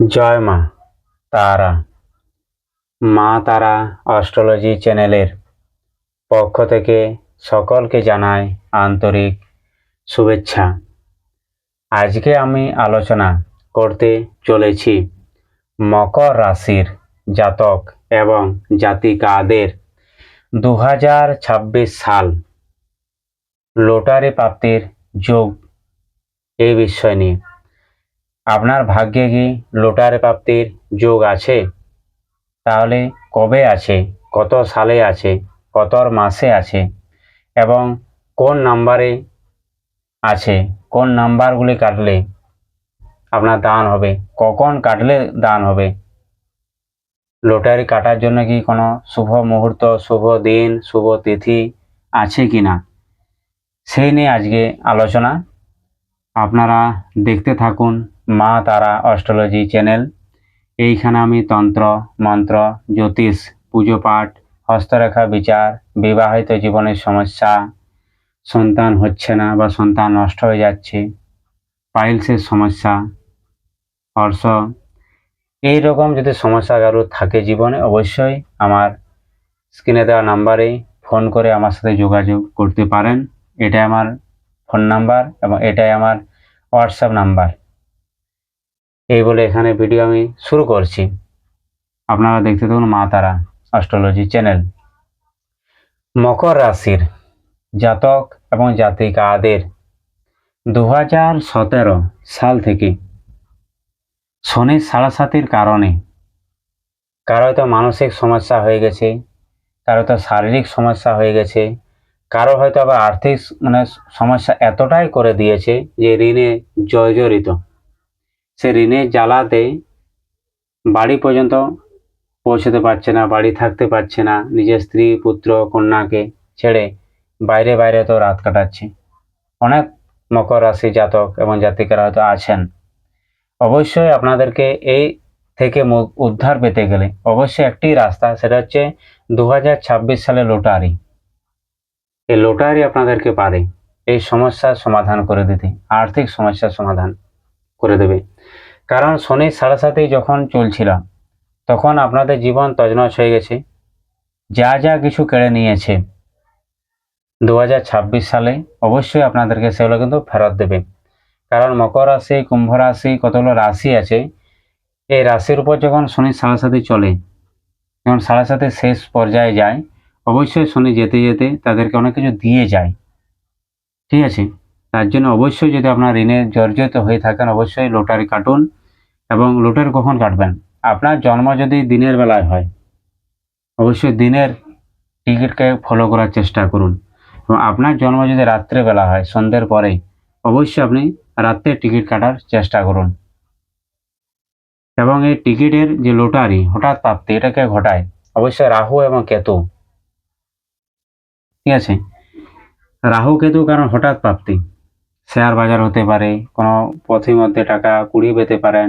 জয় মা, তারা। মা তারা অস্ট্রোলজি চ্যানেলের পক্ষ থেকে সকলকে জানাই আন্তরিক শুভেচ্ছা। আজকে আমি আলোচনা করতে চলেছি মকর রাশির জাতক এবং জাতিকাদের দু হাজার ছাব্বিশ সাল লোটারি প্রাপ্তির যোগ এই বিষয় নিয়ে। আপনার ভাগ্যে কি লটারি প্রাপ্তির যোগ আছে? তাহলে কবে আছে? কত সালে আছে? কত মাসে আছে? এবং কোন নাম্বারে আছে? কোন নাম্বারগুলি কাটলে আপনার দান হবে? কখন কাটলে দান হবে? লটারি কাটার জন্য কি কোনো শুভ মুহূর্ত, শুভ দিন, শুভ তিথি আছে কি না? সেই নিয়ে আজকে আলোচনা। আপনারা দেখতে থাকুন। মা তারা অস্ট্রোলজি চ্যানেল। এইখানে আমি তন্ত্র, মন্ত্র, জ্যোতিষ, পুজো পাঠ, হস্তরেখা বিচার, বিবাহিত জীবনের সমস্যা, সন্তান হচ্ছে না বা সন্তান নষ্ট হয়ে যাচ্ছে, পাইলসের সমস্যা, অর্শ। এই রকম যদি সমস্যা কারও থাকে জীবনে, অবশ্যই আমার স্ক্রিনে দেওয়া নাম্বারে ফোন করে আমার সাথে যোগাযোগ করতে পারেন। এটাই আমার ফোন নাম্বার এবং এটাই আমার হোয়াটসঅ্যাপ নাম্বার। এই বলে এখানে ভিডিও আমি শুরু করছি। আপনারা দেখতে থাকুন মা তারা অস্ট্রোলজি চ্যানেল মকর রাশির জাতক এবং জাতিকাদের দু হাজার সতেরো সাল থেকে শনির সাড়াসাতির কারণে কারও হয়তো মানসিক সমস্যা হয়ে গেছে কারও তো শারীরিক সমস্যা হয়ে গেছে কারও হয়তো আবার আর্থিক মানে সমস্যা এতটাই করে দিয়েছে যে ঋণে জর্জরিত। সে ঋণের জ্বালাতে বাড়ি পর্যন্ত পৌঁছতে পারছে না, বাড়ি থাকতে পারছে না, নিজের স্ত্রী, পুত্র, কন্যাকে ছেড়ে বাইরে বাইরে তো রাত কাটাচ্ছে। অনেক মকর রাশি জাতক এবং জাতিকারা হয়তো আছেন। অবশ্যই আপনাদেরকে এই থেকে উদ্ধার পেতে গেলে অবশ্যই একটি রাস্তা, সেটা হচ্ছে দু সালে লোটারি। এই লোটারি আপনাদেরকে পারে। এই সমস্যার সমাধান করে দিতে, আর্থিক সমস্যার সমাধান করে দেবে। কারণ শনির সাড়ে সাথেই যখন চলছিল তখন আপনাদের জীবন তজনজ হয়ে গেছে। যা যা কিছু কেড়ে নিয়েছে দু হাজার ছাব্বিশ সালে অবশ্যই আপনাদেরকে সেগুলো কিন্তু ফেরত দেবে। কারণ মকর রাশি, কুম্ভ রাশি, কতগুলো রাশি আছে, এই রাশির উপর যখন শনির সাড়ে সাথে চলে, যখন সাড়ে সাথে শেষ পর্যায়ে যায়, অবশ্যই শনি যেতে যেতে তাদেরকে অনেক কিছু দিয়ে যায়। ঠিক আছে? তার জন্য অবশ্যই যদি আপনার ঋণে জর্জরিত হয়ে থাকেন, অবশ্যই লোটারি কাটুন এবং লোটারি কখন কাটবেন? আপনার জন্ম যদি দিনের বেলায় হয়, অবশ্যই দিনের টিকিটকে ফলো করার চেষ্টা করুন। এবং আপনার জন্ম যদি রাত্রেবেলা হয়, সন্ধ্যের পরে, অবশ্যই আপনি রাত্রে টিকিট কাটার চেষ্টা করুন। এবং এই টিকিটের যে লোটারি, হঠাৎ প্রাপ্তি, এটাকে ঘটায়। অবশ্যই রাহু এবং কেতু। ঠিক আছে? রাহু, কেতু, কারণ হঠাৎ প্রাপ্তি। শেয়ার বাজার হতে পারে, কোনো পথের মধ্যে টাকা কুড়িয়ে পেতে পারেন,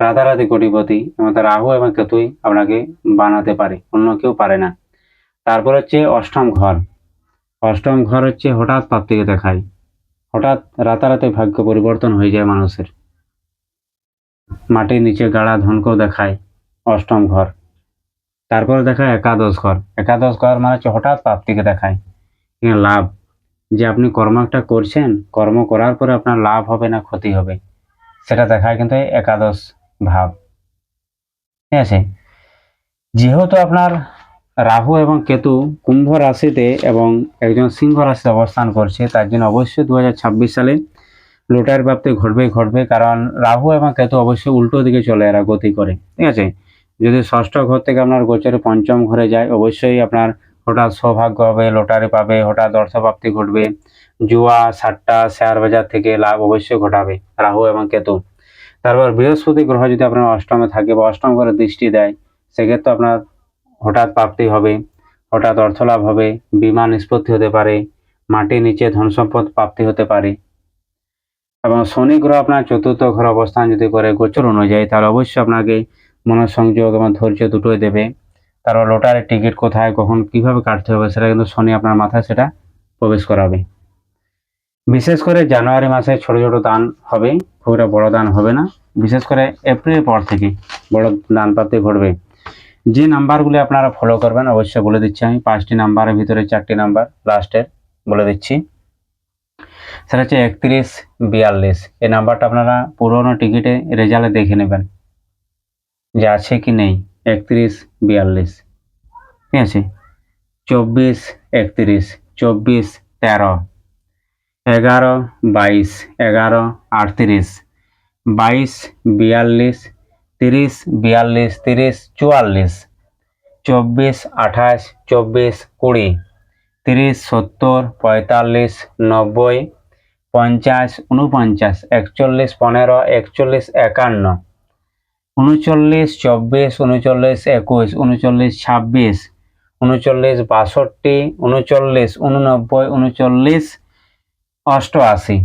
রাতারাতি কোটিপতি তার রাহু এবং কেতুই আপনাকে বানাতে পারে, অন্য কেউ পারে না। তারপর হচ্ছে অষ্টম ঘর। অষ্টম ঘর হচ্ছে হঠাৎ প্রাপ্তিকে দেখায়। হঠাৎ রাতারাতি ভাগ্য পরিবর্তন হয়ে যায় মানুষের। মাটির নিচে গাড়া ধনকেও দেখায় অষ্টম ঘর। তারপর দেখায় একাদশ ঘর। একাদশ ঘর মানে হচ্ছে হঠাৎ প্রাপ্তিকে দেখায়। লাভ। যে আপনি কর্ম একটা করছেন, কর্ম করার পরে আপনার লাভ হবে না ক্ষতি হবে। সেটা দেখায় কিন্তু একাদশ ভাব। ঠিক আছে? যেহেতু আপনার রাহু এবং কেতু কুম্ভ রাশিতে এবং একজন সিংহ রাশিতে অবস্থান করছে, তার জন্য অবশ্যই দু হাজার ছাব্বিশ সালে লোটার প্রাপ্তি ঘটবে ঘটবে। কারণ রাহু এবং কেতু অবশ্যই উল্টো দিকে চলে এরা গতি করে। ঠিক আছে? যদি ষষ্ঠ ঘর থেকে আপনার গোচরে পঞ্চম ঘরে যায়, অবশ্যই আপনার হঠাৎ সৌভাগ্য হবে, লটারি পাবে, হঠাৎ অর্থপ্রাপ্তি ঘটবে। জুয়া, সাট্টা, শেয়ার বাজার থেকে লাভ অবশ্যই ঘটাবে, রাহু এবং কেতু। তারপর বৃহস্পতি গ্রহ যদি আপনার অষ্টমে থাকে বা অষ্টম ঘরে দৃষ্টি দেয়, সেক্ষেত্রে আপনার হঠাৎ প্রাপ্তি হবে, হঠাৎ অর্থ লাভ হবে, বিমা নিষ্পত্তি হতে পারে, মাটির নিচে ধন সম্পদ প্রাপ্তি হতে পারে। এবং শনি গ্রহ আপনার চতুর্থ ঘর অবস্থান যদি করে, গোচর অনুযায়ী, তাহলে অবশ্যই আপনাকে মনোসংযোগ এবং ধৈর্য দুটোই দেবে। তারপর লটারির টিকিট কোথায়, কখন কীভাবে কাটতে হবে সেটা কিন্তু শনি আপনার মাথায় সেটা প্রবেশ করাবে। বিশেষ করে জানুয়ারি মাসে ছোট ছোট দান হবে, খুব একটা বড় দান হবে না। বিশেষ করে এপ্রিলের পর থেকে বড় দান প্রাপ্তি ঘটবে। যে নাম্বারগুলি আপনারা ফলো করবেন, অবশ্যই বলে দিচ্ছি আমি। পাঁচটি নাম্বারের ভিতরে চারটি নাম্বার লাস্টের বলে দিচ্ছি। সেটা হচ্ছে একত্রিশ, বিয়াল্লিশ। এই নাম্বারটা আপনারা পুরোনো টিকিটে রেজাল্টে দেখে নেবেন। যে আছে কি নেই। একত্রিশ, বিয়াল্লিশ। ঠিক আছে? চব্বিশ, একত্রিশ, চব্বিশ, তেরো। এগারো, বাইশ, এগারো, আটত্রিশ। বাইশ, বিয়াল্লিশ, তিরিশ বিয়াল্লিশ, তিরিশ, চুয়াল্লিশ। চব্বিশ, আঠাশ, চব্বিশ, কুড়ি। তিরিশ, সত্তর, পঁয়তাল্লিশ, নব্বই। পঞ্চাশ উনপঞ্চাশ একচল্লিশ, পনেরো, একচল্লিশ, একান্ন। উনচল্লিশ চব্বিশ উনচল্লিশ একুশ উনচল্লিশ ছাব্বিশ উনচল্লিশ বাষট্টি উনচল্লিশ উননব্বই উনচল্লিশ অষ্টআশি,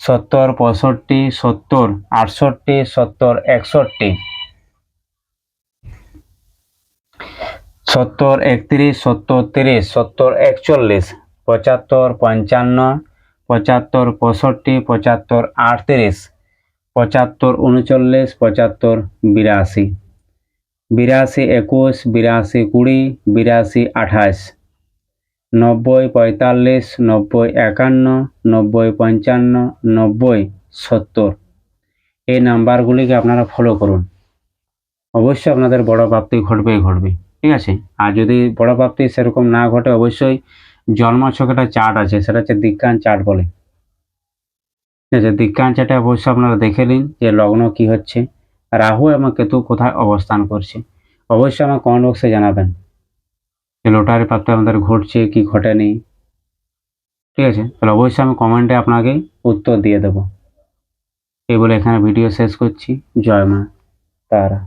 সত্তর, পঁয়ষট্টি, সত্তর, আটষট্টি, সত্তর, একষট্টি, সত্তর, একত্রিশ, সত্তর, তিরিশ, সত্তর, একচল্লিশ, পঁচাত্তর, পঞ্চান্ন, পঁচাত্তর, পঁয়ষট্টি, পঁচাত্তর, আটত্রিশ পঁচাত্তর উনচল্লিশ, পঁচাত্তর বিরাশি। বিরাশি একুশ, বিরাশি কুড়ি, বিরাশি আঠাশ। নব্বই পঁয়তাল্লিশ, নব্বই একান্ন, নব্বই পঞ্চান্ন, নব্বই সত্তর। এই নাম্বারগুলিকে আপনারা ফলো করুন। অবশ্যই আপনাদের বড় প্রাপ্তি ঘটবেই ঘটবে, ঠিক আছে? আর যদি বড় প্রাপ্তি সেরকম না ঘটে, অবশ্যই জন্মছক একটা চার্ট আছে, সেটা হচ্ছে দিজ্ঞান চার্ট বলে। আছে দিকাঞ্চাটা অবশ্যই আপনারা দেখে নিন যে লগ্ন কি হচ্ছে। রাহু এবং কেতু কোথায় অবস্থান করছে। অবশ্যই আমার কমেন্ট বক্সে জানাবেন যে লটারি পাত্র আমাদের ঘটছে, কি ঘটেনি। ঠিক আছে, তাহলে অবশ্যই আমি কমেন্টে আপনাকে উত্তর দিয়ে দেবো। এই বলে এখানে ভিডিও শেষ করছি। জয় মা তারা।